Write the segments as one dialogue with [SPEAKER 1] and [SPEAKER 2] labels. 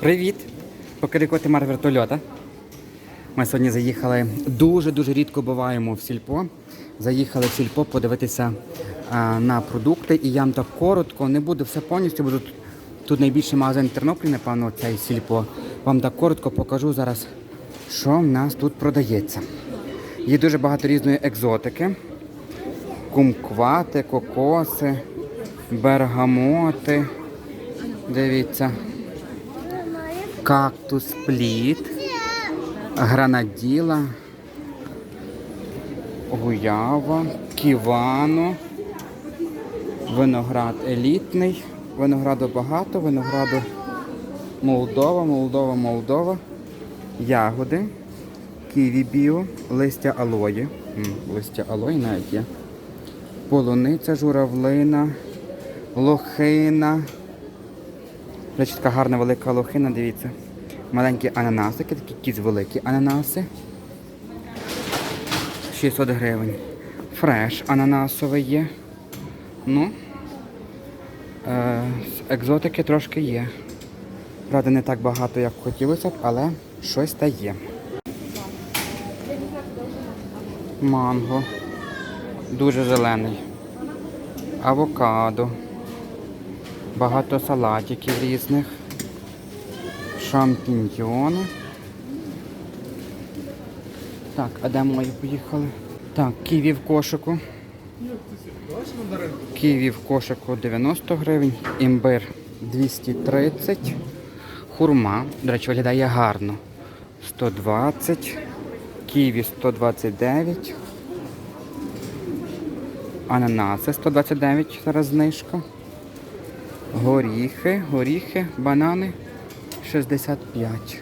[SPEAKER 1] Привіт! Покажи коти мар вертольота. Ми сьогодні заїхали, дуже-дуже рідко буваємо в сільпо. Заїхали в сільпо подивитися а, на продукти. І я вам так коротко, не буду все повністю, бо тут, тут найбільший магазин в Тернополі, напевно, цей сільпо. Вам так коротко покажу зараз, що в нас тут продається. Є дуже багато різної екзотики. Кумквати, кокоси, бергамоти. Дивіться. Кактус пліт, гранаділа, гуява, ківано, виноград елітний, винограду багато, винограду Молдова, Молдова, Молдова, ягоди, ківі біо, листя алої. Листя алої навіть є. Полуниця, журавлина, лохина. Речі, така гарна велика лохина, дивіться. Маленькі ананасики, такі якісь великі ананаси. 600 гривень. Фреш ананасовий є. Ну, е, екзотики трошки є. Правда, не так багато, як хотілося б, але щось та є. Манго. Дуже зелений. Авокадо. Багато салатиків різних. Шампіньйони. Так, а де мої поїхали? Так, ківі в кошику. Ківі в кошику 90 гривень, імбир 230, хурма, до речі, виглядає гарно. 120, ківі 129, ананаси 129, зараз знижка. Горіхи, горіхи, банани 65.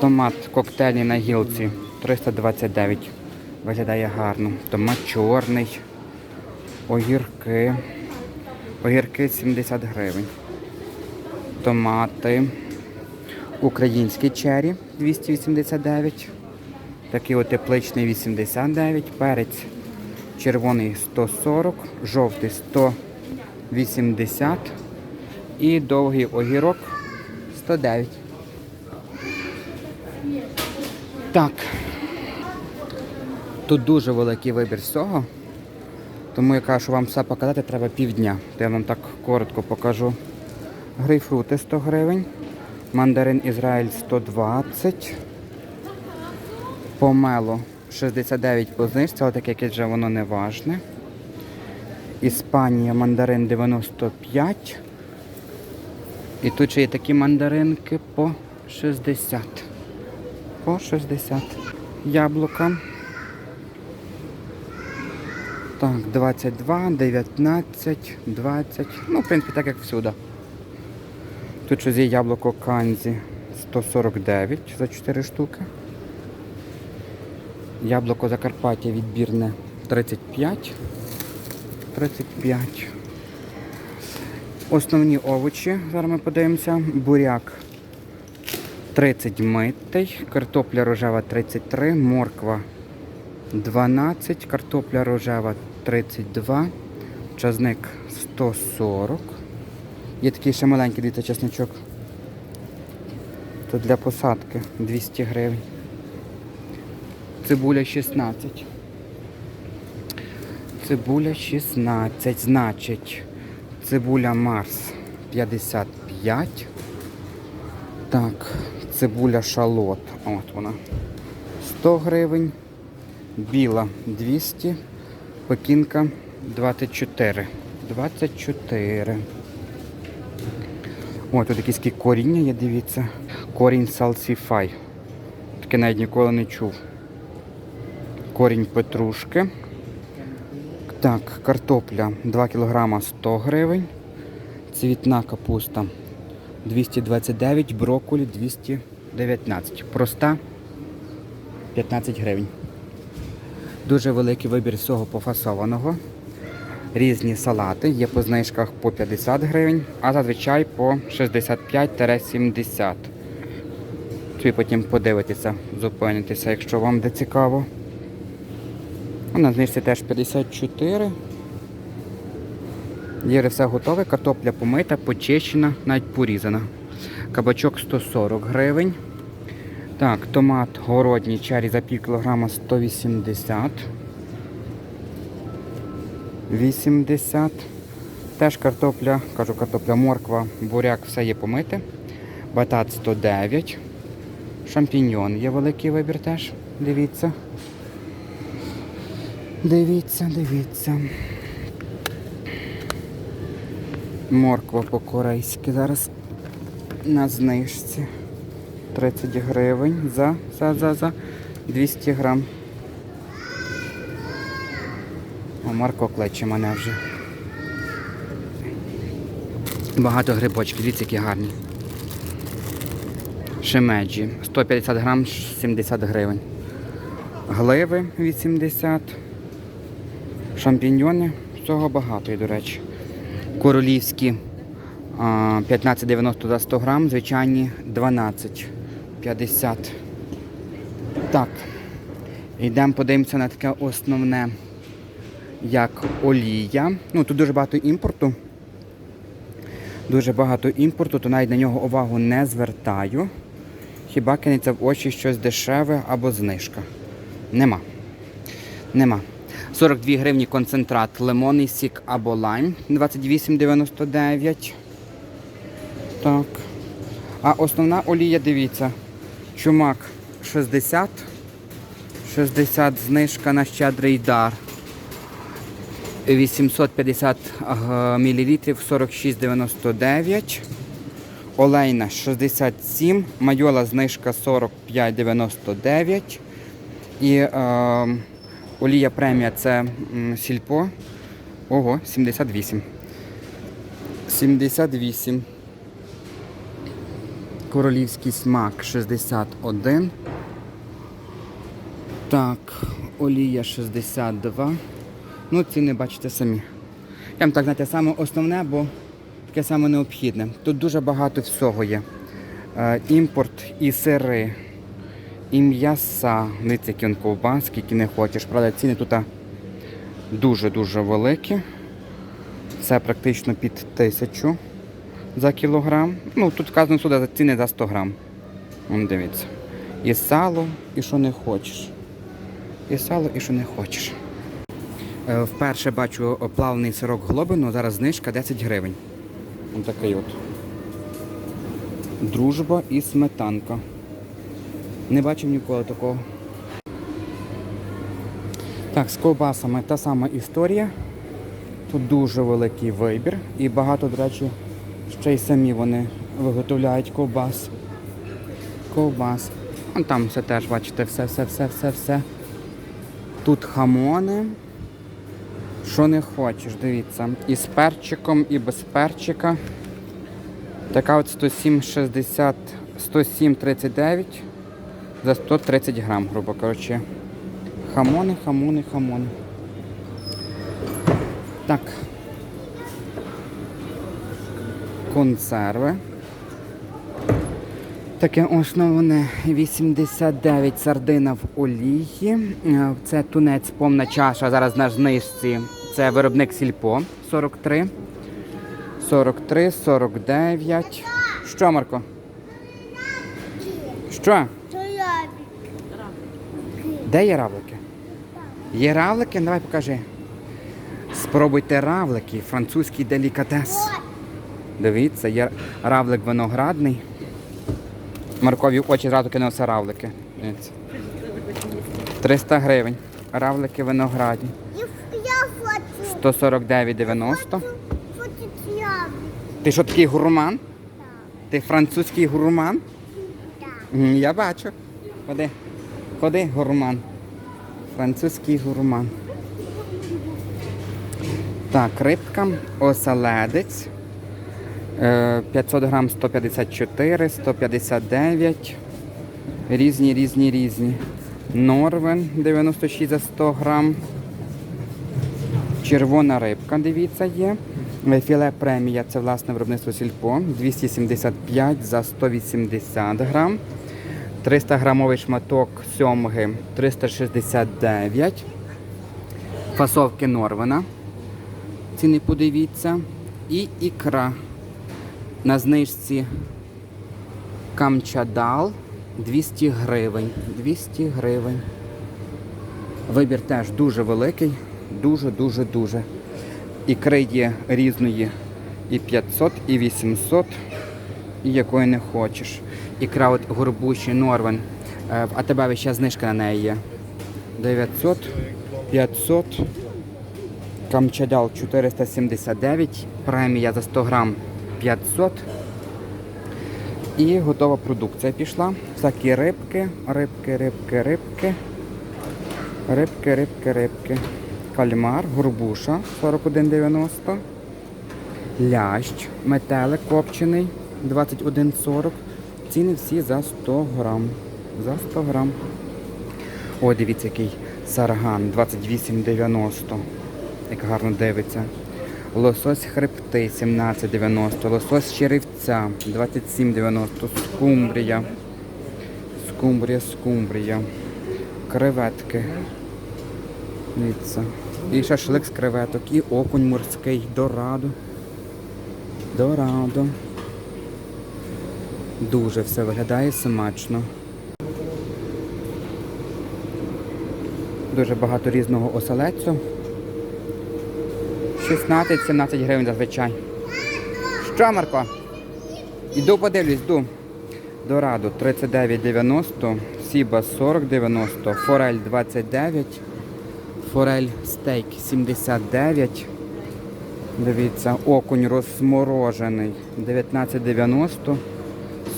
[SPEAKER 1] Томат коктейльний на гілці 329. Виглядає гарно. Томат чорний. Огірки. Огірки 70 гривень. Томати. Український чері 289. Такий от тепличний 89. Перець червоний 140, жовтий 180 і довгий огірок 109. Так. Тут дуже великий вибір всього. Тому я кажу, що вам все показати треба півдня. Я вам так коротко покажу. Грейпфрути 100 гривень. Мандарин Ізраїль 120. Помело 69 по знижці, але таке якесь вже воно не важне. Іспанія мандарин 95. І тут ще є такі мандаринки по 60. По 60. Яблука. Так, 22, 19, 20. Ну, в принципі, так як всюди. Тут щось є яблуко канзі 149 за 4 штуки. Яблуко Закарпаття відбірне 35. 35. Основні овочі, зараз ми подивимося. Буряк 30 митий, картопля рожева 33, морква 12, картопля рожева 32, часник 140. Є такий ще маленький дивіться, чесничок. Тут для посадки 200 гривень. Цибуля 16. Цибуля 16, значить, цибуля Марс 55. Так, цибуля шалот. От вона. 100 гривень. Біла 200. Пекінка 24. 24. О, тут якісь коріння є, дивіться. Корінь салсіфай. Таке навіть ніколи не чув. Корінь петрушки. Так, картопля 2 кг 100 гривень. Цвітна капуста 229, брокколі 219. Проста 15 гривень. Дуже великий вибір всього пофасованого. Різні салати. Є по знижках по 50 гривень, а зазвичай по 65-70. Ви потім подивитеся, зупинитеся, якщо вам де цікаво. На знижці теж 54. Є все готове, картопля помита, почищена, навіть порізана. Кабачок 140 гривень. Так, томат городній чері за пів кілограма 180. 80. Теж картопля, кажу картопля, морква, буряк, все є помите. Батат 109. Шампіньйон є великий вибір теж. Дивіться. Дивіться, дивіться. Морква по-корейськи зараз на знижці. 30 гривень за, за, за, за 200 грам. О, Марко кличе мене вже. Багато грибочків, дивіться, які гарні. Шемеджі. 150 грам 70 гривень. Гливи 80. Шампіньйони. Всього багато, і, до речі. Королівські 15,90 за 100 грам, звичайні 12,50. Так. Йдемо подивимося на таке основне, як олія. Ну, тут дуже багато імпорту. Дуже багато імпорту, то навіть на нього увагу не звертаю. Хіба кинеться в очі щось дешеве або знижка? Нема. Нема. 42 гривні концентрат, лимонний сік або лайм 28,99. Так. А основна олія, дивіться, чумак 60. 60 знижка на щедрий дар. 850 мл 46,99. Олейна 67, майола знижка 45,99. І е, олія премія це сільпо. Ого, 78. 78. Королівський смак 61. Так, олія 62. Ну, ціни бачите самі. Я вам так знаєте, саме основне, бо таке саме необхідне. Тут дуже багато всього є. Е, імпорт і сири, і м'яса. Дивіться, які он ковбаски, не хочеш. Правда, ціни тут дуже-дуже великі. Це практично під тисячу за кілограм. Ну, тут вказано сюди ціни за 100 грам. Вон дивіться. І сало, і що не хочеш. І сало, і що не хочеш. Е, Вперше бачу плавний сирок глобину, зараз знижка 10 гривень. Ось такий от. Дружба і сметанка. Не бачив ніколи такого. Так, з ковбасами та сама історія. Тут дуже великий вибір і багато, до речі, ще й самі вони виготовляють ковбас. Ковбас. Там все теж, бачите, все, все, все, все, все. Тут хамони. Що не хочеш, дивіться. І з перчиком, і без перчика. Така от 107,60, 107,39 за 130 грам, грубо кажучи. Хамони, хамони, хамони. Так. Консерви. Таке основне 89 сардина в олії. Е, Це тунець повна чаша. Зараз на знижці. Це виробник сільпо 43. 43, 49. Що, Марко? Що? Де є равлики? Є равлики? Давай покажи. Спробуйте равлики, французький делікатес. Дивіться, є равлик виноградний. Маркові в очі зразу кинувся равлики. 300 гривень. Равлики виноградні.
[SPEAKER 2] І я хочу.
[SPEAKER 1] 149,90. Ти що такий гурман? Ти французький гурман? Я бачу. Ходи. Ходи, гурман. Французький гурман. Так, рибка, оселедець. Е, 500 грам 154, 159. Різні, різні, різні. Норвен 96 за 100 грам. Червона рибка, дивіться, є. Е, Філе премія це власне виробництво сільпо 275 за 180 грам. 300 грамовий шматок сьомги 369. Фасовки Норвена. Ціни подивіться. І ікра. На знижці Камчадал 200 гривень. 200 гривень. Вибір теж дуже великий. Дуже, дуже, дуже. Ікри є різної і 500, і 800, і якої не хочеш. Ікра от горбуші Норвен. Е, В АТБ ще знижка на неї є. 900, 500. Камчадал 479, премія за 100 грам 500. І готова продукція пішла. Всякі рибки, рибки, рибки, рибки. Рибки, рибки, рибки. Кальмар, горбуша 41,90. Лящ, метелик копчений 21,40. Ціни всі за 100 грам. За 100 грам. О, дивіться, який сарган 28,90. Як гарно дивиться. Лосось хребти 17,90. Лосось черевця 27,90. Скумбрія. Скумбрія, скумбрія. Креветки. Дивіться. І шашлик з креветок, і окунь морський, дорадо. Дорадо. Дуже все виглядає смачно. Дуже багато різного оселедцю. 16-17 гривень зазвичай. Що, Марко? Іду подивлюсь, йду. Дорадо 39,90, Сіба 40,90, Форель 29, Форель стейк 79. Дивіться, окунь розморожений 19,90,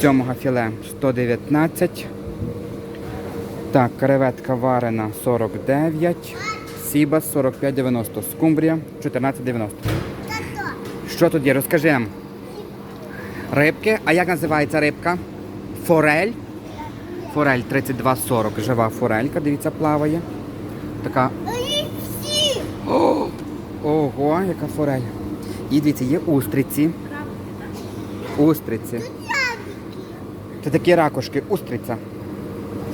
[SPEAKER 1] сьомого філе 119. Так, креветка варена 49, Сіба 45,90, скумбрія 14,90. Що тут є? Розкажи. Рибки. А як називається рибка? Форель. Форель 32,40. Жива форелька, дивіться, плаває. Така. О! Ого, яка форель. І дивіться, є устриці. Устриці. Це такі ракушки, устриця.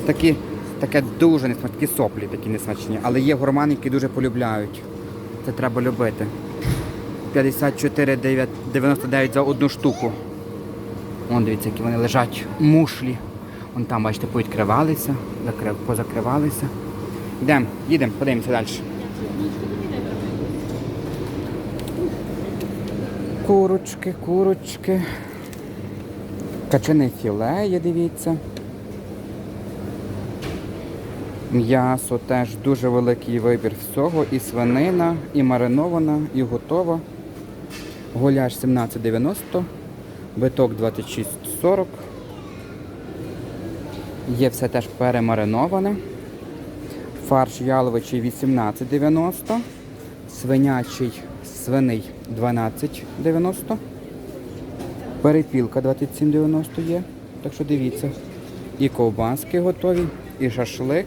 [SPEAKER 1] Такі, таке дуже несмачні, соплі такі несмачні. Але є гурмани, які дуже полюбляють. Це треба любити. 54,99 за одну штуку. Вон дивіться, які вони лежать. Мушлі. Вон там, бачите, повідкривалися, закрив, позакривалися. Йдемо, їдемо, подивимося далі. Курочки, курочки. Качане філе є, дивіться. М'ясо теж дуже великий вибір всього. І свинина, і маринована, і готова. Гуляш 17,90, биток 26,40. Є все теж перемариноване. Фарш яловичий 18,90. Свинячий свиний 12,90. Перепілка 27,90 є. Так що дивіться. І ковбаски готові, і шашлик.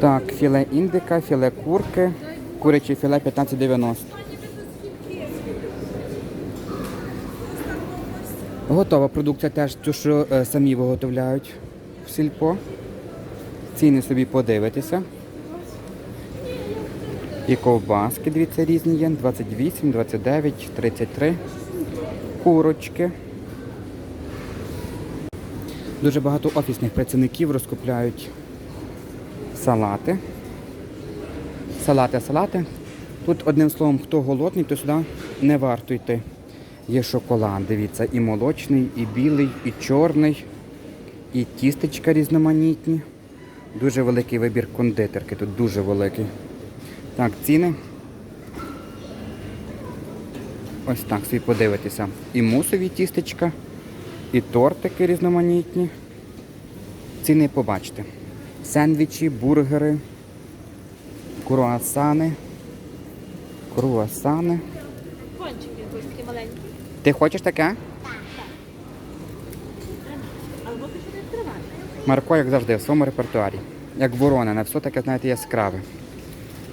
[SPEAKER 1] Так, філе індика, філе курки, куряче філе 15,90. Готова продукція теж, ту, що е, самі виготовляють в сільпо. Ціни собі подивитися. І ковбаски, дивіться, різні є. 28, 29, 33. Курочки. Дуже багато офісних працівників розкупляють салати. Салати, салати. Тут одним словом, хто голодний, то сюди не варто йти. Є шоколад, дивіться, і молочний, і білий, і чорний, і тістечка різноманітні. Дуже великий вибір кондитерки, тут дуже великий. Так, ціни. Ось так собі подивитися. І мусові тістечка, і тортики різноманітні. Ціни побачите. Сендвічі, бургери, круасани. Круасани.
[SPEAKER 3] Пончики якось такі маленькі.
[SPEAKER 1] Ти хочеш таке? Марко, як завжди, в своєму репертуарі. Як ворона, на все таке, знаєте, яскраве.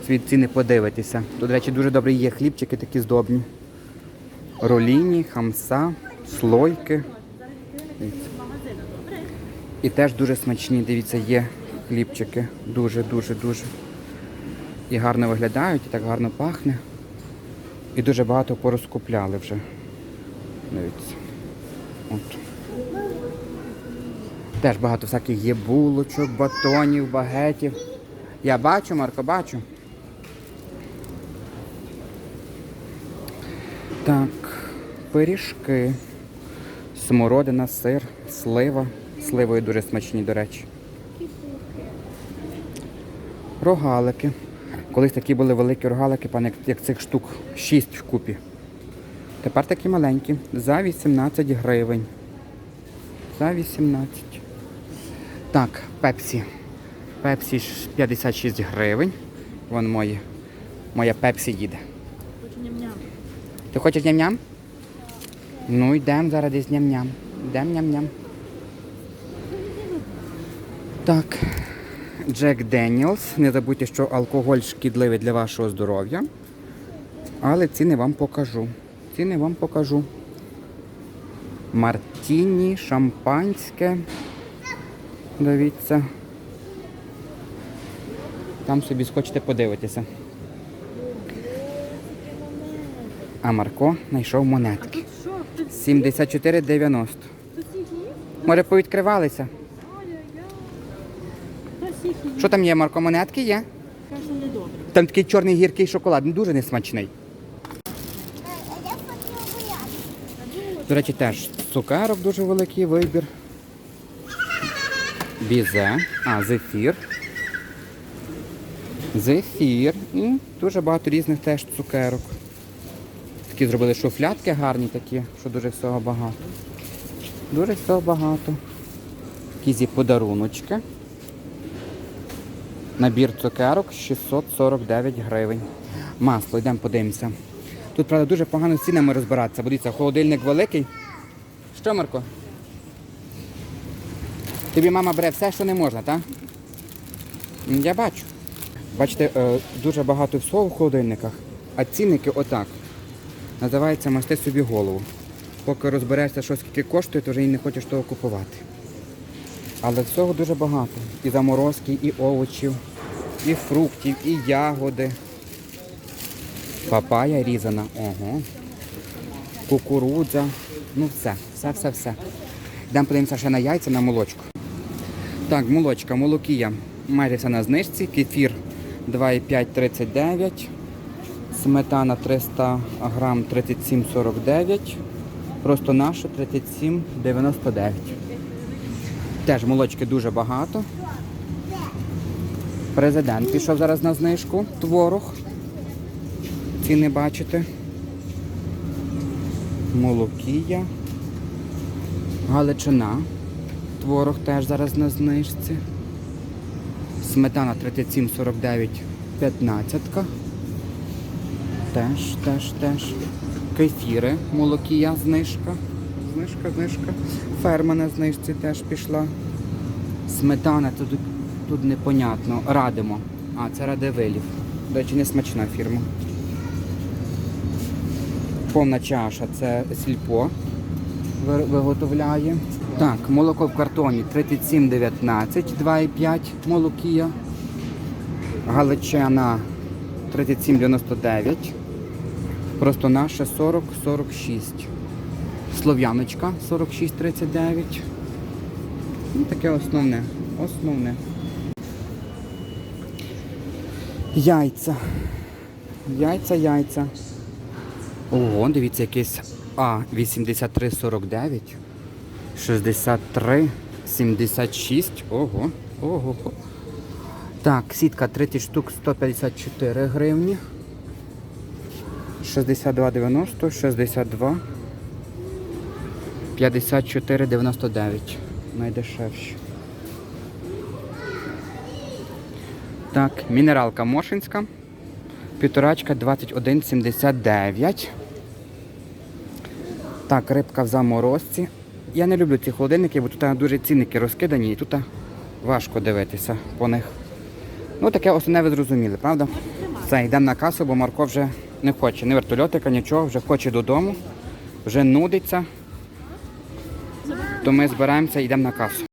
[SPEAKER 1] Світ ціни подивитися. Тут, до речі, дуже добрі є хлібчики такі здобні. Роліні, хамса, слойки. І теж дуже смачні, дивіться, є хлібчики. Дуже, дуже, дуже. І гарно виглядають, і так гарно пахне. І дуже багато порозкупляли вже. Дивіться. От. Теж багато всяких є булочок, батонів, багетів. Я бачу, Марко, бачу. Так, пиріжки, смородина, сир, слива. Сливою дуже смачні, до речі. Рогалики. Колись такі були великі рогалики, пане, як, цих штук 6 вкупі. Тепер такі маленькі. За 18 гривень. За 18. Так, пепсі. Пепсі 56 гривень. Вон мої. Моя пепсі їде.
[SPEAKER 3] Хочу ням-ням.
[SPEAKER 1] Ти хочеш ням-ням? Ну, йдемо зараз десь ням-ням. Йдемо ням-ням. Так. Джек Деніелс. Не забудьте, що алкоголь шкідливий для вашого здоров'я. Але ціни вам покажу. Ціни вам покажу. Мартіні, шампанське. Дивіться. Там собі схочете подивитися. А Марко знайшов монетки.
[SPEAKER 3] Тут що? Тут,
[SPEAKER 1] 74,90.
[SPEAKER 3] тут їх є?
[SPEAKER 1] Може, повідкривалися? Що там є, Марко? Монетки є? Там такий чорний гіркий шоколад, він дуже несмачний. До речі, теж цукерок дуже великий вибір. Бізе, а, зефір. Зефір. І дуже багато різних теж цукерок. Такі зробили шуфлятки гарні такі, що дуже всього багато. Дуже всього багато. Якісь подаруночки. Набір цукерок 649 гривень. Масло, йдемо подивимося. Тут, правда, дуже погано з цінами розбиратися. Дивіться, холодильник великий. Що, Марко? Тобі мама бере все, що не можна, так? Я бачу. Бачите, е, дуже багато всього в холодильниках, а цінники отак. Називається масти собі голову. Поки розберешся, що скільки коштує, то вже і не хочеш того купувати. Але всього дуже багато. І заморозки, і овочів, і фруктів, і ягоди. Папая різана. Ого. Кукурудза. Ну все, все, все, все. Йдемо подивимося ще на яйця, на молочку. Так, молочка, молокія. Майже все на знижці. Кефір 2,5,39. Сметана 300 грам 37,49. Просто наше 37,99. Теж молочки дуже багато. Президент пішов зараз на знижку. Творог. Ціни бачите. Молокія. Галичина. Творог теж зараз на знижці. Сметана 37,49 15. Теж, теж, теж. Кефіри, молокія, знижка. Знижка, знижка. Ферма на знижці теж пішла. Сметана тут, тут непонятно. Радимо. А, це Радивилів. До речі, не смачна фірма. Повна чаша це сільпо виготовляє. Так, молоко в картоні 37,19, 2,5 молокія. Галичина 37,99. Просто наше 40,46. Слов'яночка 46,39. Ну, таке основне. Основне. Яйця. Яйця, яйця. Ого, дивіться, якийсь А 8349, 63, 76. Ого, ого. Так, сітка 30 штук 154 гривні. 62,90, 62. 54,99. Найдешевші. Так, мінералка Мошинська. Півторачка 21,79. Так, рибка в заморозці. Я не люблю ці холодильники, бо тут дуже цінники розкидані і тут важко дивитися по них. Ну, таке основне ви зрозуміли, правда? Все, йдемо на касу, бо Марко вже не хоче ні вертольотика, нічого, вже хоче додому, вже нудиться. То ми збираємося і йдемо на касу.